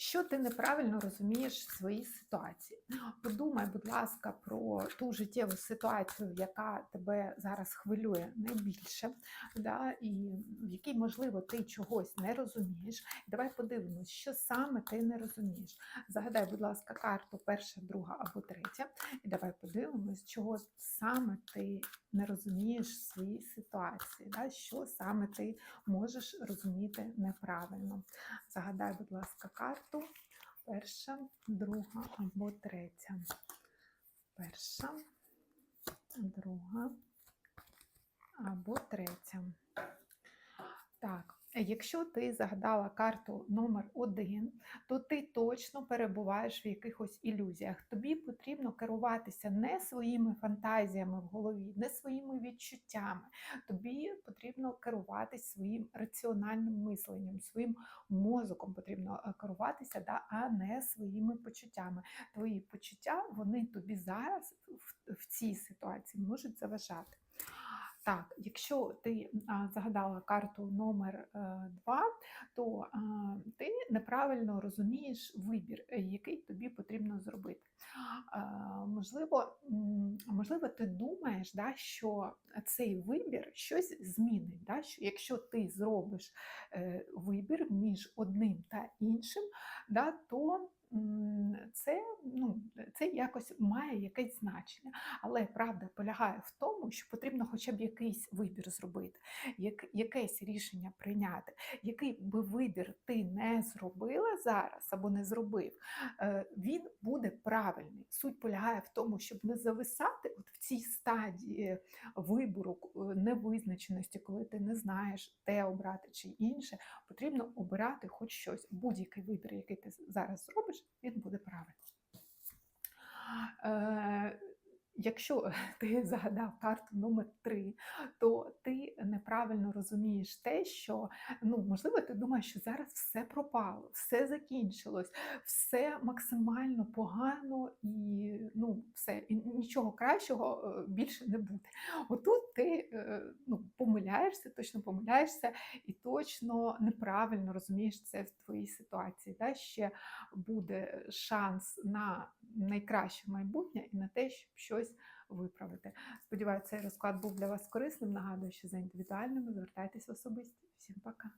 Що ти неправильно розумієш в своїй ситуації? Подумай, будь ласка, про ту життєву ситуацію, яка тебе зараз хвилює найбільше, да, і в якій, можливо, ти чогось не розумієш. Давай подивимось, що саме ти не розумієш. Загадай, будь ласка, карту перша, друга або третя, і давай подивимось, чого саме ти не розумієш в своїй ситуації, да, що саме ти можеш розуміти неправильно. Загадай, будь ласка, карту. Перша, друга або третя. Перша, друга або третя. Якщо ти загадала карту номер 1, то ти точно перебуваєш в якихось ілюзіях. Тобі потрібно керуватися не своїми фантазіями в голові, не своїми відчуттями. Тобі потрібно керуватися своїм раціональним мисленням, своїм мозоком потрібно е, керуватися, да, а не своїми почуттями. Твої почуття вони тобі зараз в цій ситуації можуть заважати. Так, якщо ти загадала карту номер 2, то а, ти неправильно розумієш вибір, е, який тобі потрібно зробити. Можливо, можливо, ти думаєш, да, що цей вибір щось змінить. Да, що якщо ти зробиш е, вибір між одним та іншим, да, то це якось має якесь значення. Але правда полягає в тому, що потрібно хоча б якийсь вибір зробити, як, якесь рішення прийняти. Який би вибір ти не зробила зараз або не зробив, е, він буде правильний. Суть полягає в тому, щоб не зависати от в цій стадії вибору, е, невизначеності, коли ти не знаєш, те обрати чи інше, потрібно обирати хоч щось. Будь-який вибір, який ти зараз зробиш, він буде правильний. Якщо ти загадав карту номер 3, то ти неправильно розумієш те, що ну, можливо, ти думаєш, що зараз все пропало, все закінчилось, все максимально погано і ну, все, і нічого кращого е, більше не буде. Отут ти е, ну, помиляєшся, точно помиляєшся і точно неправильно розумієш це в твоїй ситуації. Да? Ще буде шанс на найкраще майбутнє і на те, щоб щось виправити. Сподіваюся, цей розклад був для вас корисним. Нагадую, що за індивідуальними звертайтесь в особисті. Всім пока!